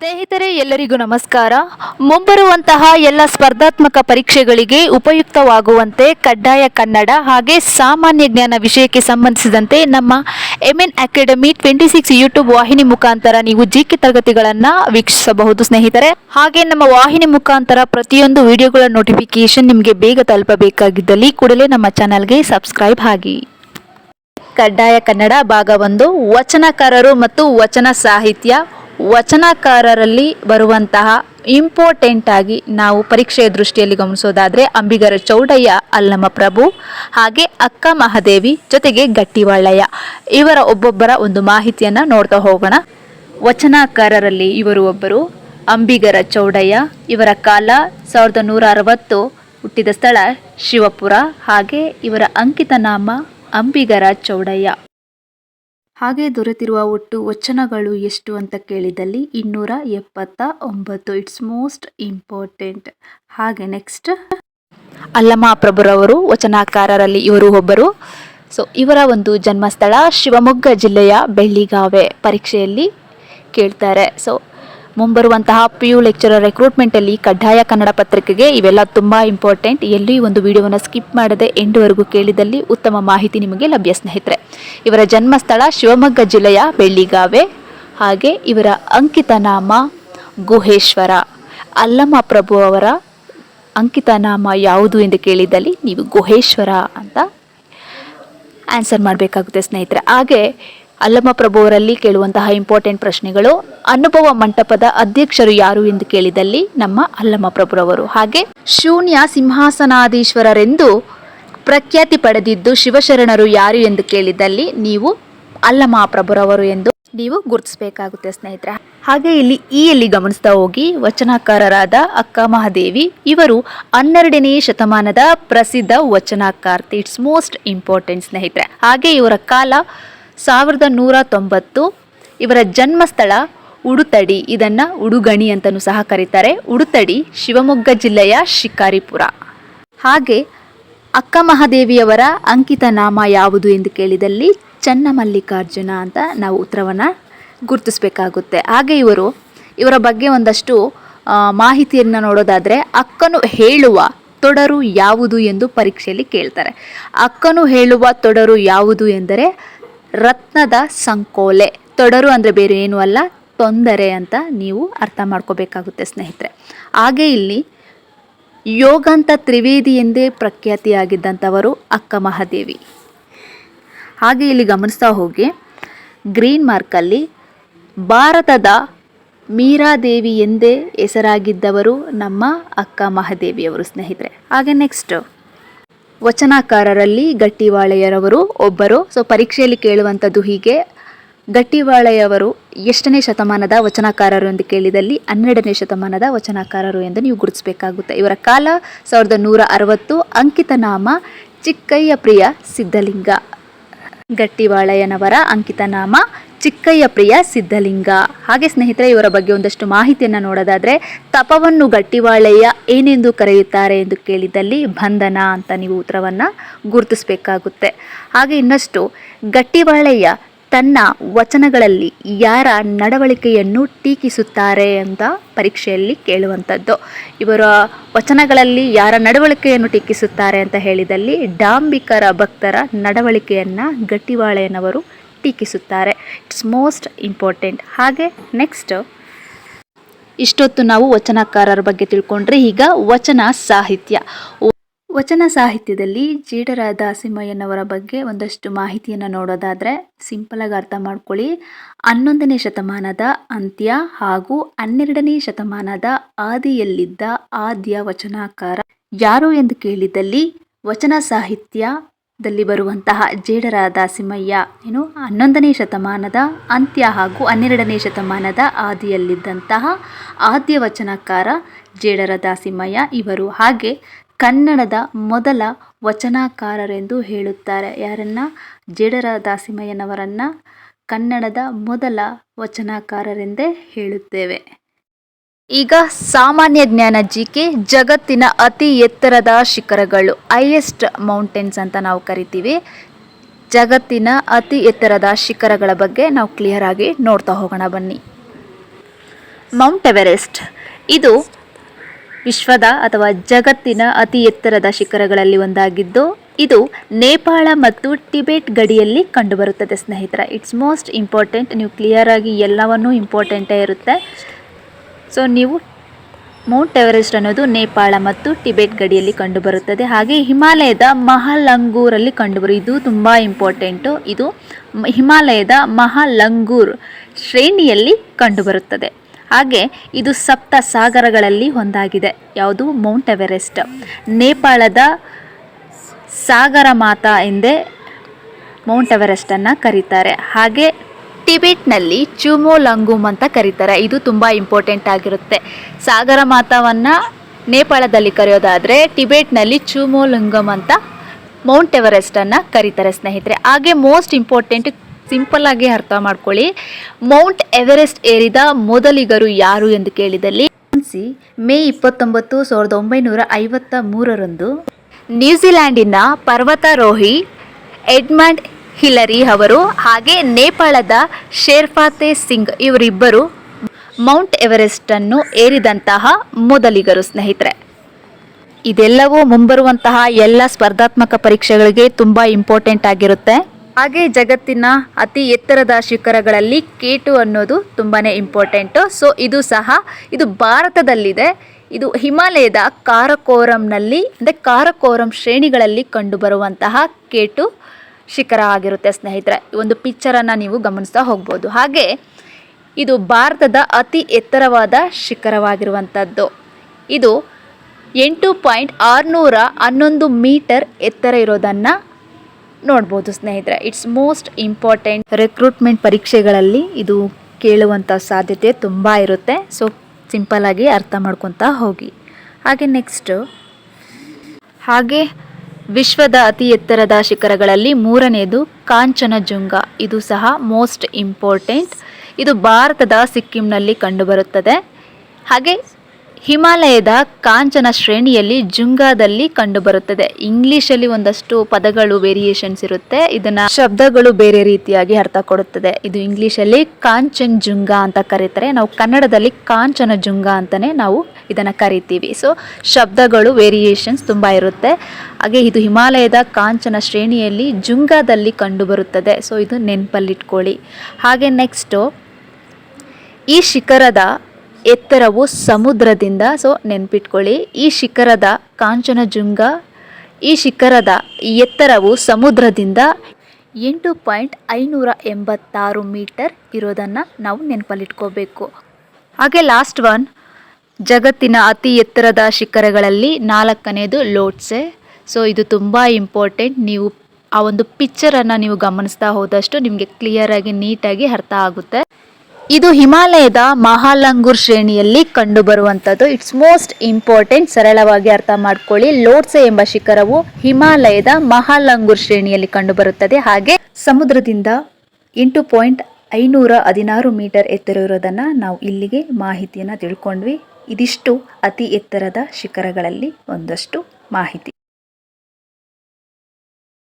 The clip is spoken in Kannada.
ಸ್ನೇಹಿತರೆ, ಎಲ್ಲರಿಗೂ ನಮಸ್ಕಾರ. ಮುಂಬರುವಂತಹ ಎಲ್ಲ ಸ್ಪರ್ಧಾತ್ಮಕ ಪರೀಕ್ಷೆಗಳಿಗೆ ಉಪಯುಕ್ತವಾಗುವಂತೆ ಕಡ್ಡಾಯ ಕನ್ನಡ ಹಾಗೆ ಸಾಮಾನ್ಯ ಜ್ಞಾನ ವಿಷಯಕ್ಕೆ ಸಂಬಂಧಿಸಿದಂತೆ ನಮ್ಮ M N academy twenty six YouTube ವಾಹಿನಿ ಮುಖಾಂತರ ನೀವು ಜಿ ಕೆ ತರಗತಿಗಳನ್ನು ವೀಕ್ಷಿಸಬಹುದು ಸ್ನೇಹಿತರೆ. ಹಾಗೆ ನಮ್ಮ ವಾಹಿನಿ ಮುಖಾಂತರ ಪ್ರತಿಯೊಂದು ವಿಡಿಯೋಗಳ ನೋಟಿಫಿಕೇಶನ್ ನಿಮಗೆ ಬೇಗ ತಲುಪಬೇಕಾಗಿದ್ದಲ್ಲಿ ಕೂಡಲೇ ನಮ್ಮ ಚಾನಲ್ಗೆ ಸಬ್ಸ್ಕ್ರೈಬ್ ಆಗಿ. ಕಡ್ಡಾಯ ಕನ್ನಡ ಭಾಗ ಒಂದು, ವಚನಕಾರರು ಮತ್ತು ವಚನ ಸಾಹಿತ್ಯ. ವಚನಕಾರರಲ್ಲಿ ಬರುವಂತಹ ಇಂಪಾರ್ಟೆಂಟ್ ಆಗಿ ನಾವು ಪರೀಕ್ಷೆಯ ದೃಷ್ಟಿಯಲ್ಲಿ ಗಮನಿಸೋದಾದ್ರೆ ಅಂಬಿಗರ ಚೌಡಯ್ಯ ಅಲ್ಲಮ ಪ್ರಭು, ಹಾಗೆ ಅಕ್ಕ ಮಹಾದೇವಿ ಜೊತೆಗೆ ಗಟ್ಟಿವಾಳಯ್ಯ. ಇವರ ಒಬ್ಬೊಬ್ಬರ ಒಂದು ಮಾಹಿತಿಯನ್ನು ನೋಡ್ತಾ ಹೋಗೋಣ. ವಚನಕಾರರಲ್ಲಿ ಇವರು ಒಬ್ಬರು ಅಂಬಿಗರ ಚೌಡಯ್ಯ. ಇವರ ಕಾಲ ಸಾವಿರದ ನೂರ ಅರವತ್ತು ಹುಟ್ಟಿದ ಸ್ಥಳ ಶಿವಪುರ. ಹಾಗೆ ಇವರ ಅಂಕಿತ ನಾಮ ಅಂಬಿಗರ ಚೌಡಯ್ಯ. ಹಾಗೆ ದೊರೆತಿರುವ ಒಟ್ಟು ವಚನಗಳು ಎಷ್ಟು ಅಂತ ಕೇಳಿದಲ್ಲಿ ಇನ್ನೂರ ಎಪ್ಪತ್ತ ಒಂಬತ್ತು. ಇಟ್ಸ್ ಮೋಸ್ಟ್ ಇಂಪಾರ್ಟೆಂಟ್ ಹಾಗೆ ನೆಕ್ಸ್ಟ್ ಅಲ್ಲಮ ಪ್ರಭುರವರು ವಚನಕಾರರಲ್ಲಿ ಇವರು ಒಬ್ಬರು. ಸೊ ಇವರ ಒಂದು ಜನ್ಮಸ್ಥಳ ಶಿವಮೊಗ್ಗ ಜಿಲ್ಲೆಯ ಬೆಳ್ಳಿಗಾವೆ ಪರೀಕ್ಷೆಯಲ್ಲಿ ಕೇಳ್ತಾರೆ. ಸೊ ಮುಂಬರುವಂತಹ ಪಿ ಯು ಲೆಕ್ಚರರ್ ರೆಕ್ರೂಟ್ಮೆಂಟಲ್ಲಿ ಕಡ್ಡಾಯ ಕನ್ನಡ ಪತ್ರಿಕೆಗೆ ಇವೆಲ್ಲ ತುಂಬ ಇಂಪಾರ್ಟೆಂಟ್ ಎಲ್ಲಿ ಒಂದು ವಿಡಿಯೋವನ್ನು ಸ್ಕಿಪ್ ಮಾಡದೆ ಎಂಡುವರೆಗೂ ಕೇಳಿದಲ್ಲಿ ಉತ್ತಮ ಮಾಹಿತಿ ನಿಮಗೆ ಲಭ್ಯ ಸ್ನೇಹಿತರೆ. ಇವರ ಜನ್ಮಸ್ಥಳ ಶಿವಮೊಗ್ಗ ಜಿಲ್ಲೆಯ ಬೆಳ್ಳಿಗಾವೆ. ಹಾಗೆ ಇವರ ಅಂಕಿತ ನಾಮ ಗುಹೇಶ್ವರ. ಅಲ್ಲಮ್ಮ ಪ್ರಭು ಅವರ ಅಂಕಿತ ನಾಮ ಯಾವುದು ಎಂದು ಕೇಳಿದಲ್ಲಿ ನೀವು ಗುಹೇಶ್ವರ ಅಂತ ಆನ್ಸರ್ ಮಾಡಬೇಕಾಗುತ್ತೆ ಸ್ನೇಹಿತರೆ. ಹಾಗೆ ಅಲ್ಲಮ ಪ್ರಭುವರಲ್ಲಿ ಕೇಳುವಂತಹ ಇಂಪಾರ್ಟೆಂಟ್ ಪ್ರಶ್ನೆಗಳು, ಅನುಭವ ಮಂಟಪದ ಅಧ್ಯಕ್ಷರು ಯಾರು ಎಂದು ಕೇಳಿದಲ್ಲಿ ನಮ್ಮ ಅಲ್ಲಮ್ಮ ಪ್ರಭುರವರು. ಹಾಗೆ ಶೂನ್ಯ ಸಿಂಹಾಸನಾಧೀಶ್ವರರೆಂದು ಪ್ರಖ್ಯಾತಿ ಪಡೆದಿದ್ದು ಶಿವಶರಣರು ಯಾರು ಎಂದು ಕೇಳಿದಲ್ಲಿ ನೀವು ಅಲ್ಲಮ್ಮ ಪ್ರಭುರವರು ಎಂದು ನೀವು ಗುರುತಿಸಬೇಕಾಗುತ್ತೆ ಸ್ನೇಹಿತರೆ. ಹಾಗೆ ಇಲ್ಲಿ ಈ ಎಲ್ಲಿ ಗಮನಿಸ್ತಾ ಹೋಗಿ, ವಚನಕಾರರಾದ ಅಕ್ಕ ಮಹಾದೇವಿ, ಇವರು ಹನ್ನೆರಡನೇ ಶತಮಾನದ ಪ್ರಸಿದ್ಧ ವಚನಕಾರ್ತಿ. ಇಟ್ಸ್ ಮೋಸ್ಟ್ ಇಂಪಾರ್ಟೆಂಟ್ ಸ್ನೇಹಿತರೆ. ಹಾಗೆ ಇವರ ಕಾಲ ಸಾವಿರದ ನೂರ ತೊಂಬತ್ತು. ಇವರ ಜನ್ಮಸ್ಥಳ ಉಡುತಡಿ, ಇದನ್ನು ಉಡುಗಣಿ ಅಂತಲೂ ಸಹ ಕರೀತಾರೆ. ಉಡುತಡಿ, ಶಿವಮೊಗ್ಗ ಜಿಲ್ಲೆಯ ಶಿಕಾರಿಪುರ. ಹಾಗೆ ಅಕ್ಕ ಮಹಾದೇವಿಯವರ ಅಂಕಿತ ನಾಮ ಯಾವುದು ಎಂದು ಕೇಳಿದಲ್ಲಿ ಚನ್ನಮಲ್ಲಿಕಾರ್ಜುನ ಅಂತ ನಾವು ಉತ್ತರವನ್ನು ಗುರುತಿಸಬೇಕಾಗುತ್ತೆ. ಹಾಗೆ ಇವರು, ಇವರ ಬಗ್ಗೆ ಒಂದಷ್ಟು ಮಾಹಿತಿಯನ್ನು ನೋಡೋದಾದರೆ ಅಕ್ಕನು ಹೇಳುವ ತೊಡರು ಯಾವುದು ಎಂದು ಪರೀಕ್ಷೆಯಲ್ಲಿ ಕೇಳ್ತಾರೆ. ಅಕ್ಕನು ಹೇಳುವ ತೊಡರು ಯಾವುದು ಎಂದರೆ ರತ್ನದ ಸಂಕೋಲೆ. ತೊಡರು ಅಂದರೆ ಬೇರೆ ಏನೂ ಅಲ್ಲ, ತೊಂದರೆ ಅಂತ ನೀವು ಅರ್ಥ ಮಾಡ್ಕೋಬೇಕಾಗುತ್ತೆ ಸ್ನೇಹಿತರೆ. ಹಾಗೆ ಇಲ್ಲಿ ಯೋಗಂತ ತ್ರಿವೇದಿ ಎಂದೇ ಪ್ರಖ್ಯಾತಿಯಾಗಿದ್ದಂಥವರು ಅಕ್ಕ ಮಹಾದೇವಿ. ಹಾಗೆ ಇಲ್ಲಿ ಗಮನಿಸ್ತಾ ಹೋಗಿ, ಗ್ರೀನ್ ಮಾರ್ಕಲ್ಲಿ ಭಾರತದ ಮೀರಾದೇವಿ ಎಂದೇ ಹೆಸರಾಗಿದ್ದವರು ನಮ್ಮ ಅಕ್ಕ ಮಹಾದೇವಿಯವರು ಸ್ನೇಹಿತರೆ. ಹಾಗೆ ನೆಕ್ಸ್ಟ್ ವಚನಕಾರರಲ್ಲಿ ಗಟ್ಟಿವಾಳೆಯರವರು ಒಬ್ಬರು. ಸೊ ಪರೀಕ್ಷೆಯಲ್ಲಿ ಕೇಳುವಂಥದ್ದು ಹೀಗೆ. ಗಟ್ಟಿವಾಳೆಯವರು ಎಷ್ಟನೇ ಶತಮಾನದ ವಚನಕಾರರು ಎಂದು ಕೇಳಿದಲ್ಲಿ ಹನ್ನೆರಡನೇ ಶತಮಾನದ ವಚನಕಾರರು ಎಂದು ನೀವು ಗುರುತಿಸಬೇಕಾಗುತ್ತೆ. ಇವರ ಕಾಲ ಸಾವಿರದ ನೂರ ಅರವತ್ತು. ಅಂಕಿತ ನಾಮ ಚಿಕ್ಕಯ್ಯ ಪ್ರಿಯ ಸಿದ್ಧಲಿಂಗ. ಗಟ್ಟಿವಾಳಯ್ಯನವರ ಅಂಕಿತ ನಾಮ ಚಿಕ್ಕಯ್ಯ ಪ್ರಿಯ ಸಿದ್ಧಲಿಂಗ. ಹಾಗೆ ಸ್ನೇಹಿತರೆ, ಇವರ ಬಗ್ಗೆ ಒಂದಷ್ಟು ಮಾಹಿತಿಯನ್ನು ನೋಡೋದಾದ್ರೆ, ತಪವನ್ನು ಗಟ್ಟಿವಾಳಯ್ಯ ಏನೆಂದು ಕರೆಯುತ್ತಾರೆ ಎಂದು ಕೇಳಿದಲ್ಲಿ ಬಂಧನ ಅಂತ ನೀವು ಉತ್ತರವನ್ನು ಗುರುತಿಸಬೇಕಾಗುತ್ತೆ. ಹಾಗೆ ಇನ್ನಷ್ಟು, ಗಟ್ಟಿವಾಳಯ್ಯ ತನ್ನ ವಚನಗಳಲ್ಲಿ ಯಾರ ನಡವಳಿಕೆಯನ್ನು ಟೀಕಿಸುತ್ತಾರೆ ಅಂತ ಪರೀಕ್ಷೆಯಲ್ಲಿ ಕೇಳುವಂಥದ್ದು. ಇವರ ವಚನಗಳಲ್ಲಿ ಯಾರ ನಡವಳಿಕೆಯನ್ನು ಟೀಕಿಸುತ್ತಾರೆ ಅಂತ ಹೇಳಿದಲ್ಲಿ ಡಾಂಬಿಕರ ಭಕ್ತರ ನಡವಳಿಕೆಯನ್ನು ಗಟ್ಟಿವಾಳೆಯನವರು ಟೀಕಿಸುತ್ತಾರೆ. ಇಟ್ಸ್ ಮೋಸ್ಟ್ ಇಂಪಾರ್ಟೆಂಟ್ ಹಾಗೆ ನೆಕ್ಸ್ಟ್ ಇಷ್ಟೊತ್ತು ನಾವು ವಚನಕಾರರ ಬಗ್ಗೆ ತಿಳ್ಕೊಂಡ್ರೆ ಈಗ ವಚನ ಸಾಹಿತ್ಯ. ವಚನ ಸಾಹಿತ್ಯದಲ್ಲಿ ಜೇಡರ ದಾಸಿಮಯ್ಯನವರ ಬಗ್ಗೆ ಒಂದಷ್ಟು ಮಾಹಿತಿಯನ್ನು ನೋಡೋದಾದರೆ ಸಿಂಪಲಾಗಿ ಅರ್ಥ ಮಾಡ್ಕೊಳ್ಳಿ. ಹನ್ನೊಂದನೇ ಶತಮಾನದ ಅಂತ್ಯ ಹಾಗೂ ಹನ್ನೆರಡನೇ ಶತಮಾನದ ಆದಿಯಲ್ಲಿದ್ದ ಆದ್ಯ ವಚನಕಾರ. ಯಾರು ಎಂದು ಕೇಳಿದಲ್ಲಿ ವಚನ ಸಾಹಿತ್ಯದಲ್ಲಿ ಬರುವಂತಹ ಜೇಡರ ದಾಸಿಮಯ್ಯ. ಏನು? ಹನ್ನೊಂದನೇ ಶತಮಾನದ ಅಂತ್ಯ ಹಾಗೂ ಹನ್ನೆರಡನೇ ಶತಮಾನದ ಆದಿಯಲ್ಲಿದ್ದಂತಹ ಆದ್ಯ ವಚನಕಾರ ಜೇಡರ ದಾಸಿಮಯ್ಯ ಇವರು. ಹಾಗೆ ಕನ್ನಡದ ಮೊದಲ ವಚನಕಾರರೆಂದು ಹೇಳುತ್ತಾರೆ. ಯಾರನ್ನ? ಜೇಡರ ದಾಸಿಮಯ್ಯನವರನ್ನ ಕನ್ನಡದ ಮೊದಲ ವಚನಕಾರರೆಂದೇ ಹೇಳುತ್ತೇವೆ. ಈಗ ಸಾಮಾನ್ಯ ಜ್ಞಾನ ಜಿಕೆ ಜಗತ್ತಿನ ಅತಿ ಎತ್ತರದ ಶಿಖರಗಳು, ಹೈಯೆಸ್ಟ್ ಮೌಂಟೇನ್ಸ್ ಅಂತ ನಾವು ಕರಿತೀವಿ. ಜಗತ್ತಿನ ಅತಿ ಎತ್ತರದ ಶಿಖರಗಳ ಬಗ್ಗೆ ನಾವು ಕ್ಲಿಯರ್ ಆಗಿ ನೋಡ್ತಾ ಹೋಗೋಣ ಬನ್ನಿ. Mount Everest. ಇದು ವಿಶ್ವದ ಅಥವಾ ಜಗತ್ತಿನ ಅತಿ ಎತ್ತರದ ಶಿಖರಗಳಲ್ಲಿ ಒಂದಾಗಿದ್ದು, ಇದು ನೇಪಾಳ ಮತ್ತು ಟಿಬೆಟ್ ಗಡಿಯಲ್ಲಿ ಕಂಡುಬರುತ್ತದೆ, ಸ್ನೇಹಿತರೆ. ಇಟ್ಸ್ ಮೋಸ್ಟ್ ಇಂಪಾರ್ಟೆಂಟ್ ನೀವು ಕ್ಲಿಯರ್ ಆಗಿ ಎಲ್ಲವನ್ನೂ ಇಂಪಾರ್ಟೆಂಟೇ ಇರುತ್ತೆ. ಸೊ ನೀವು ಮೌಂಟ್ ಎವರೆಸ್ಟ್ ಅನ್ನೋದು ನೇಪಾಳ ಮತ್ತು ಟಿಬೆಟ್ ಗಡಿಯಲ್ಲಿ ಕಂಡುಬರುತ್ತದೆ. ಹಾಗೆ ಹಿಮಾಲಯದ ಮಹಾಲಂಗೂರಲ್ಲಿ ಕಂಡುಬರು, ಇದು ತುಂಬ ಇಂಪಾರ್ಟೆಂಟು ಇದು ಹಿಮಾಲಯದ ಮಹಾಲಂಗೂರ್ ಶ್ರೇಣಿಯಲ್ಲಿ ಕಂಡುಬರುತ್ತದೆ. ಹಾಗೆ ಇದು ಸಪ್ತ ಸಾಗರಗಳಲ್ಲಿ ಒಂದಾಗಿದೆ. ಯಾವುದು? Mount Everest. ನೇಪಾಳದ ಸಾಗರ ಮಾತಾ ಎಂದೇ ಮೌಂಟ್ ಎವರೆಸ್ಟನ್ನು ಕರೀತಾರೆ. ಹಾಗೆ ಟಿಬೆಟ್ನಲ್ಲಿ ಚುಮೋಲಂಗುಮ್ ಅಂತ ಕರೀತಾರೆ. ಇದು ತುಂಬ ಇಂಪಾರ್ಟೆಂಟ್ ಆಗಿರುತ್ತೆ. ಸಾಗರ ಮಾತಾವನ್ನು ನೇಪಾಳದಲ್ಲಿ ಕರೆಯೋದಾದರೆ ಟಿಬೆಟ್ನಲ್ಲಿ ಚುಮೋಲಂಗಮ್ ಅಂತ ಮೌಂಟ್ ಎವರೆಸ್ಟನ್ನು ಕರೀತಾರೆ ಸ್ನೇಹಿತರೆ. ಹಾಗೆ ಮೋಸ್ಟ್ ಇಂಪಾರ್ಟೆಂಟ್ ಸಿಂಪಲ್ ಆಗಿ ಅರ್ಥ ಮಾಡ್ಕೊಳ್ಳಿ. ಮೌಂಟ್ ಎವರೆಸ್ಟ್ ಏರಿದ ಮೊದಲಿಗರು ಯಾರು ಎಂದು ಕೇಳಿದಲ್ಲಿ ಮೇ ಇಪ್ಪತ್ತೊಂಬತ್ತು ಸಾವಿರದ ಒಂಬೈನೂರ ಐವತ್ತ ಮೂರರಂದು ನ್ಯೂಜಿಲ್ಯಾಂಡಿನ ಪರ್ವತಾರೋಹಿ ಎಡ್ಮಂಡ್ ಹಿಲರಿ ಅವರು ಹಾಗೆ ನೇಪಾಳದ ಶೇರ್ಫಾತೆ ಸಿಂಗ್ ಇವರಿಬ್ಬರು ಮೌಂಟ್ ಎವರೆಸ್ಟ್ ಅನ್ನು ಏರಿದಂತಹ ಮೊದಲಿಗರು ಸ್ನೇಹಿತರೆ. ಇದೆಲ್ಲವೂ ಮುಂಬರುವಂತಹ ಎಲ್ಲ ಸ್ಪರ್ಧಾತ್ಮಕ ಪರೀಕ್ಷೆಗಳಿಗೆ ತುಂಬ ಇಂಪಾರ್ಟೆಂಟ್ ಆಗಿರುತ್ತೆ. ಹಾಗೆ ಜಗತ್ತಿನ ಅತಿ ಎತ್ತರದ ಶಿಖರಗಳಲ್ಲಿ ಕೇಟು ಅನ್ನೋದು ತುಂಬಾ ಇಂಪಾರ್ಟೆಂಟು ಸೊ ಇದು ಸಹ, ಇದು ಭಾರತದಲ್ಲಿದೆ. ಇದು ಹಿಮಾಲಯದ ಕಾರಕೋರಂನಲ್ಲಿ, ಅಂದರೆ ಕಾರಕೋರಂ ಶ್ರೇಣಿಗಳಲ್ಲಿ ಕಂಡುಬರುವಂತಹ ಕೇಟು ಶಿಖರ ಆಗಿರುತ್ತೆ ಸ್ನೇಹಿತರೆ. ಈ ಒಂದು ಪಿಕ್ಚರನ್ನು ನೀವು ಗಮನಿಸ್ತಾ ಹೋಗ್ಬೋದು. ಹಾಗೆ, ಇದು ಭಾರತದ ಅತಿ ಎತ್ತರವಾದ ಶಿಖರವಾಗಿರುವಂಥದ್ದು. ಇದು ಎಂಟು ಪಾಯಿಂಟ್ ಆರುನೂರ ಹನ್ನೊಂದು ಮೀಟರ್ ಎತ್ತರ ಇರೋದನ್ನು ನೋಡ್ಬೋದು ಸ್ನೇಹಿತರೆ. ಇಟ್ಸ್ ಮೋಸ್ಟ್ ಇಂಪಾರ್ಟೆಂಟ್ ರಿಕ್ರೂಟ್ಮೆಂಟ್ ಪರೀಕ್ಷೆಗಳಲ್ಲಿ ಇದು ಕೇಳುವಂಥ ಸಾಧ್ಯತೆ ತುಂಬ ಇರುತ್ತೆ. ಸೊ ಸಿಂಪಲ್ಲಾಗಿ ಅರ್ಥ ಮಾಡ್ಕೊತಾ ಹೋಗಿ. ಹಾಗೆ ನೆಕ್ಸ್ಟು ಹಾಗೆ ವಿಶ್ವದ ಅತಿ ಎತ್ತರದ ಶಿಖರಗಳಲ್ಲಿ ಮೂರನೆಯದು ಕಾಂಚನಜುಂಗ. ಇದು ಸಹ ಮೋಸ್ಟ್ ಇಂಪಾರ್ಟೆಂಟ್ ಇದು ಭಾರತದ ಸಿಕ್ಕಿಂನಲ್ಲಿ ಕಂಡುಬರುತ್ತದೆ. ಹಾಗೆ ಹಿಮಾಲಯದ ಕಾಂಚನ ಶ್ರೇಣಿಯಲ್ಲಿ ಜುಂಗಾದಲ್ಲಿ ಕಂಡುಬರುತ್ತದೆ. ಇಂಗ್ಲಿಷಲ್ಲಿ ಒಂದಷ್ಟು ಪದಗಳು ವೇರಿಯೇಷನ್ಸ್ ಇರುತ್ತೆ. ಇದನ್ನ ಶಬ್ದಗಳು ಬೇರೆ ರೀತಿಯಾಗಿ ಅರ್ಥ ಕೊಡುತ್ತದೆ. ಇದು ಇಂಗ್ಲಿಷಲ್ಲಿ ಕಾಂಚನ್ ಜುಂಗ ಅಂತ ಕರೀತಾರೆ. ನಾವು ಕನ್ನಡದಲ್ಲಿ ಕಾಂಚನ ಜುಂಗ ಅಂತಾನೆ ನಾವು ಇದನ್ನ ಕರಿತೀವಿ. ಸೊ ಶಬ್ದಗಳು ವೇರಿಯೇಷನ್ಸ್ ತುಂಬ ಇರುತ್ತೆ. ಹಾಗೆ ಇದು ಹಿಮಾಲಯದ ಕಾಂಚನ ಶ್ರೇಣಿಯಲ್ಲಿ ಜುಂಗಾದಲ್ಲಿ ಕಂಡುಬರುತ್ತದೆ. ಸೊ ಇದು ನೆನಪಲ್ಲಿಟ್ಕೊಳ್ಳಿ. ಹಾಗೆ ನೆಕ್ಸ್ಟು ಈ ಶಿಖರದ ಎತ್ತರವು ಸಮುದ್ರದಿಂದ, ಸೊ ನೆನ್ಪಿಟ್ಕೊಳ್ಳಿ, ಈ ಶಿಖರದ ಕಾಂಚನಜುಂಗ, ಈ ಶಿಖರದ ಎತ್ತರವು ಸಮುದ್ರದಿಂದ ಎಂಟು ಪಾಯಿಂಟ್ ಐನೂರ ಎಂಬತ್ತಾರು ಮೀಟರ್ ಇರೋದನ್ನು ನಾವು ನೆನಪಲ್ಲಿಟ್ಕೋಬೇಕು. ಹಾಗೆ ಲಾಸ್ಟ್ ಒನ್, ಜಗತ್ತಿನ ಅತಿ ಎತ್ತರದ ಶಿಖರಗಳಲ್ಲಿ ನಾಲ್ಕನೇದು ಲೋಟ್ಸೆ. ಸೊ ಇದು ತುಂಬ ಇಂಪಾರ್ಟೆಂಟ್, ನೀವು ಆ ಒಂದು ಪಿಕ್ಚರನ್ನು ನೀವು ಗಮನಿಸ್ತಾ ಹೋದಷ್ಟು ನಿಮಗೆ ಕ್ಲಿಯರಾಗಿ ನೀಟಾಗಿ ಅರ್ಥ ಆಗುತ್ತೆ. ಇದು ಹಿಮಾಲಯದ ಮಹಾಲಂಗೂರ್ ಶ್ರೇಣಿಯಲ್ಲಿ ಕಂಡುಬರುವಂಥದ್ದು. ಇಟ್ಸ್ ಮೋಸ್ಟ್ ಇಂಪಾರ್ಟೆಂಟ್ ಸರಳವಾಗಿ ಅರ್ಥ ಮಾಡ್ಕೊಳ್ಳಿ. ಲೋಟ್ಸೆ ಎಂಬ ಶಿಖರವು ಹಿಮಾಲಯದ ಮಹಾಲಂಗೂರ್ ಶ್ರೇಣಿಯಲ್ಲಿ ಕಂಡುಬರುತ್ತದೆ. ಹಾಗೆ ಸಮುದ್ರದಿಂದ ಎಂಟು ಪಾಯಿಂಟ್ ಐನೂರ ಹದಿನಾರು ಮೀಟರ್ ಎತ್ತರ ಇರೋದನ್ನು ನಾವು ಇಲ್ಲಿಗೆ ಮಾಹಿತಿಯನ್ನು ತಿಳ್ಕೊಂಡ್ವಿ. ಇದಿಷ್ಟು ಅತಿ ಎತ್ತರದ ಶಿಖರಗಳಲ್ಲಿ ಒಂದಷ್ಟು ಮಾಹಿತಿ.